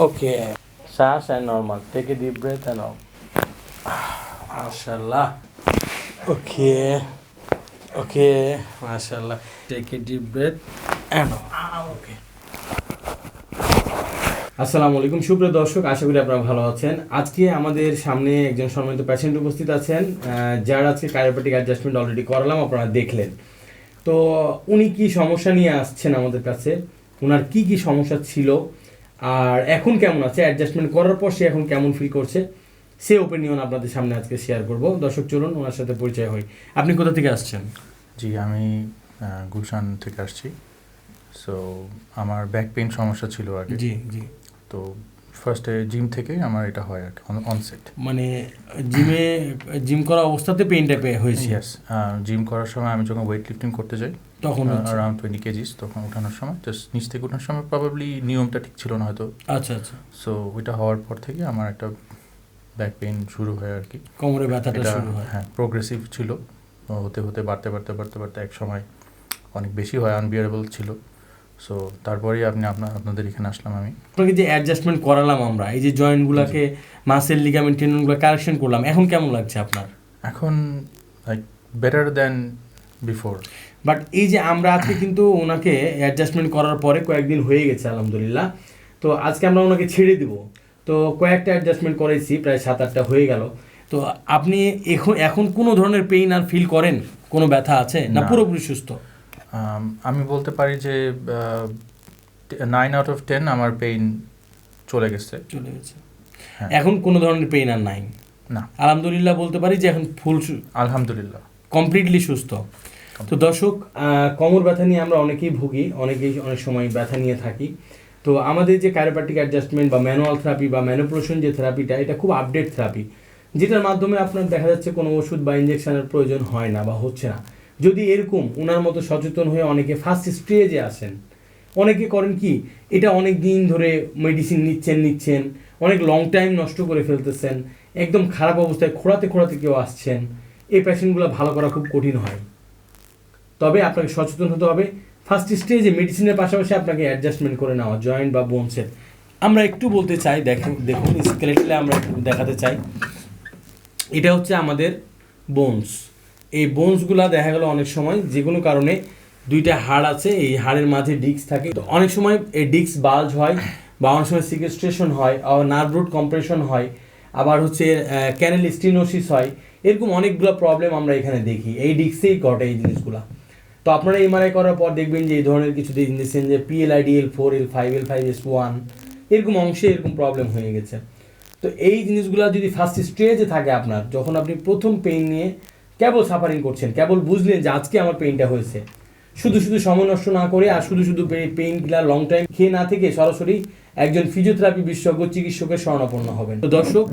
Okay. Sash and normal. Take a deep breath and out. MashaAllah. Okay. Okay. MashaAllah. Take a deep breath and out. Ah, Okay. আসসালামু আলাইকুম সুপ্রিয় দর্শক আশা করি আপনারা ভালো আছেন আজকে আমাদের সামনে একজন সম্মানিত পেশেন্ট উপস্থিত আছেন যার আজকে কায়োপ্যাটিক অ্যাডজাস্টমেন্ট অলরেডি করালাম আপনারা দেখলেন তো উনি কি সমস্যা নিয়ে আসছেন আমাদের কাছে ওনার কি কি সমস্যা ছিল আর এখন কেমন আছে? অ্যাডজাস্টমেন্ট করার পর সে এখন কেমন ফিল করছে? সে ওপিনিয়ন আপনাদের সামনে আজকে শেয়ার করব। দর্শক চলুন ওনার সাথে পরিচয় হই। আপনি কোথা থেকে আসছেন? জি আমি গুলশান থেকে আসছি। সো আমার ব্যাক পেইন সমস্যা ছিল আগে। জি জি। তো ফার্স্টে জিম থেকে আমার এটা হয় আর কি অনসেট মানে জিমে জিম করা অবস্থাতে পেইনটা পেয়ে হয়েছে? জিম করার সময় আমি যখন ওয়েট লিফটিং করতে যাই তখন। অ্যারাউন্ড টোয়েন্টি কেজিস তখন ওঠানোর সময়। জাস্ট নিচ থেকে ওঠানোর সময় প্রবাবলি নিয়মটা ঠিক ছিল না হয়তো। আচ্ছা আচ্ছা। সো ওইটা হওয়ার পর থেকে আমার একটা ব্যাক পেইন শুরু হয় আর কি। কোমরে ব্যথাটা শুরু হয়। হ্যাঁ প্রোগ্রেসিভ ছিল। হতে হতে বাড়তে বাড়তে বাড়তে বাড়তে এক সময় অনেক বেশি হয় আনবিয়ারেবল ছিল। সো তারপরেই আপনি আপনার আপনাদের এখানে আসলাম আমি। আপনাকে যে অ্যাডজাস্টমেন্ট করালাম আমরা এই যে জয়েন্টগুলোকে মাসেল লিগামেন্ট টেন্ডনগুলো কারেকশন করলাম এখন কেমন লাগছে আপনার? এখন like better than before but এই যে আমরা আজকে কিন্তু ওনাকে অ্যাডজাস্টমেন্ট করার পরে কয়েকদিন হয়ে গেছে আলহামদুলিল্লাহ। তো আজকে আমরা ওনাকে ছেড়ে দিব। তো কয়েকটা অ্যাডজাস্টমেন্ট করেছি প্রায় সাত আটটা হয়ে গেল। তো আপনি এখন এখন কোনো ধরনের পেইন আর ফিল করেন? কোনো ব্যথা আছে? না। পুরোপুরি সুস্থ? আমি বলতে পারি যে নাইন আউট অফ টেন আমার পেইন চলে গেছে। চলে গেছে। হ্যাঁ। এখন কোনো ধরনের পেইন আর নাই? না। আলহামদুলিল্লাহ বলতে পারি যে এখন ফুল আলহামদুলিল্লাহ। কমপ্লিটলি সুস্থ। তো দর্শক কোমর ব্যথা নিয়ে আমরা অনেকেই ভুগি, অনেকেই অনেক সময় ব্যথা নিয়ে থাকি। তো আমাদের যে কায়োপ্যাটিক অ্যাডজাস্টমেন্ট বা ম্যানুয়াল থেরাপি বা ম্যানোপ্রোশন যে থেরাপিটা এটা খুব আপডেট থেরাপি যেটার মাধ্যমে আপনার দেখা যাচ্ছে কোনো ওষুধ বা ইঞ্জেকশনের প্রয়োজন হয় না বা হচ্ছে না। যদি এরকম ওনার মতো সচেতন হয়ে অনেকে ফার্স্ট স্টেজে আসেন, অনেকে করেন কি, এটা অনেক দিন ধরে মেডিসিন নিচ্ছেন নিচ্ছেন, অনেক লং টাইম নষ্ট করে ফেলতেছেন, একদম খারাপ অবস্থায় খোঁড়াতে খোঁড়াতে কেউ আসছেন, এই পেশেন্টগুলো ভালো করা খুব কঠিন হয়। তবে আপনাকে সচেতন হতে হবে। ফার্স্ট স্টেজে মেডিসিনের পাশাপাশি আপনাকে অ্যাডজাস্টমেন্ট করে নেওয়া জয়েন্ট বা বোনসের আমরা একটু বলতে চাই, দেখেন, দেখুন স্কেলেটলে আমরা একটু দেখাতে চাই। এটা হচ্ছে আমাদের বোনস এই বোনসগুলা দেখা গেল অনেক সময় যে কোনো কারণে দুইটা হাড় আছে, এই হাড়ের মাঝে ডিস্ক থাকে। তো অনেক সময় এই ডিস্ক বাল্জ হয় বা অনেক সময় সিকেস্ট্রেশন হয় নার্ভ রুট কম্প্রেশন হয়, আবার হচ্ছে ক্যানেল স্টিনোসিস হয়। এরকম অনেকগুলো প্রবলেম আমরা এখানে দেখি। এই ডিস্কেই ঘটে এই জিনিসগুলা। তো আপনারা এমআরআই করার পর দেখবেন যে এই ধরনের কিছু দেখছেন যে PLID L four L five L five S one এরকম অংশে এরকম প্রবলেম হয়ে গেছে। তো এই জিনিসগুলো যদি ফার্স্ট স্টেজে থাকে আপনার, যখন আপনি প্রথম পেইন নিয়ে কেবল সাফারিং করছেন, কেবল বুঝলেন যে আজকে আমার পেইনটা হয়েছে, শুধু শুধু সময় নষ্ট না করে আর শুধু শুধু পেইন কিলার লং টাইম খেয়ে না থেকে সরাসরি একজন ফিজিওথেরাপি বিশেষজ্ঞ চিকিৎসকের শরণাপন্ন হবেন। তো দর্শক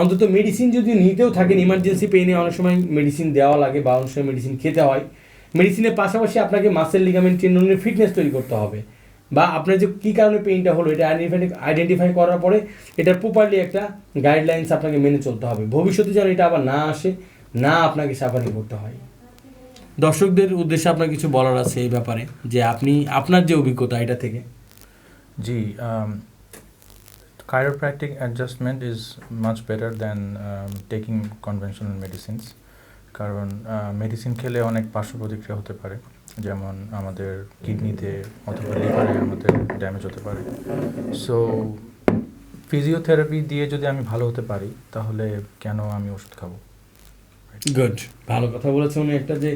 অন্তত মেডিসিন যদি নিতেও থাকেন ইমার্জেন্সি পেইনে অনেক সময় মেডিসিন দেওয়া লাগে বা অনেক সময় মেডিসিন খেতে হয় মেডিসিনের পাশাপাশি আপনাকে মাসেল লিগামেন্ট টেন্ডনের ফিটনেস তৈরি করতে হবে। বা আপনার যে কী কারণে পেইনটা হলো এটা আইডেন্টিফাই করার পরে এটা প্রপারলি একটা গাইডলাইন্স আপনাকে মেনে চলতে হবে। ভবিষ্যতে যেন এটা আবার না আসে না আপনাকে সাফারিং করতে হয়। দর্শকদের উদ্দেশ্যে আপনার কিছু বলার আছে এই ব্যাপারে যে আপনি আপনার যে অভিজ্ঞতা এটা থেকে? জি chiropractic is much better than um, taking conventional medicines. কারণ মেডিসিন খেলে অনেক পার্শ্ব প্রতিক্রিয়া হতে পারে। যেমন আমাদের কিডনিতে অথবা লিভারে আমাদের ড্যামেজ হতে পারে। সো ফিজিওথেরাপি দিয়ে যদি আমি ভালো হতে পারি, তাহলে কেন আমি ওষুধ খাব? গুড ভালো কথা বলেছে উনি একটা যে,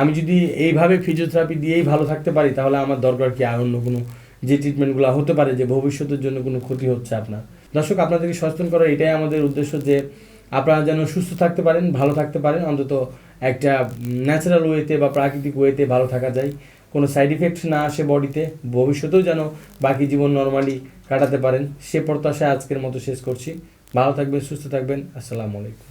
আমি যদি এইভাবে ফিজিওথেরাপি দিয়েই ভালো থাকতে পারি, তাহলে আমার দরকার কি আর অন্য কোনো যে ট্রিটমেন্টগুলো হতে পারে, যে ভবিষ্যতের জন্য কোনো ক্ষতি হচ্ছে আপনার? দর্শক, আপনাদেরকে সচেতন করার এটাই আমাদের উদ্দেশ্য যে আপনারা যেন সুস্থ থাকতে পারেন, ভালো থাকতে পারেন, অন্তত একটা ন্যাচারাল ওয়েতে বা প্রাকৃতিক ওয়েতে ভালো থাকা যায়। কোনো সাইড ইফেক্ট না আসে বডিতে ভবিষ্যতেও যেন বাকি জীবন নর্মালি কাটাতে পারেন। সে প্রত্যাশায় আজকের মতো শেষ করছি। ভালো থাকবেন, সুস্থ থাকবেন। আসসালামু আলাইকুম।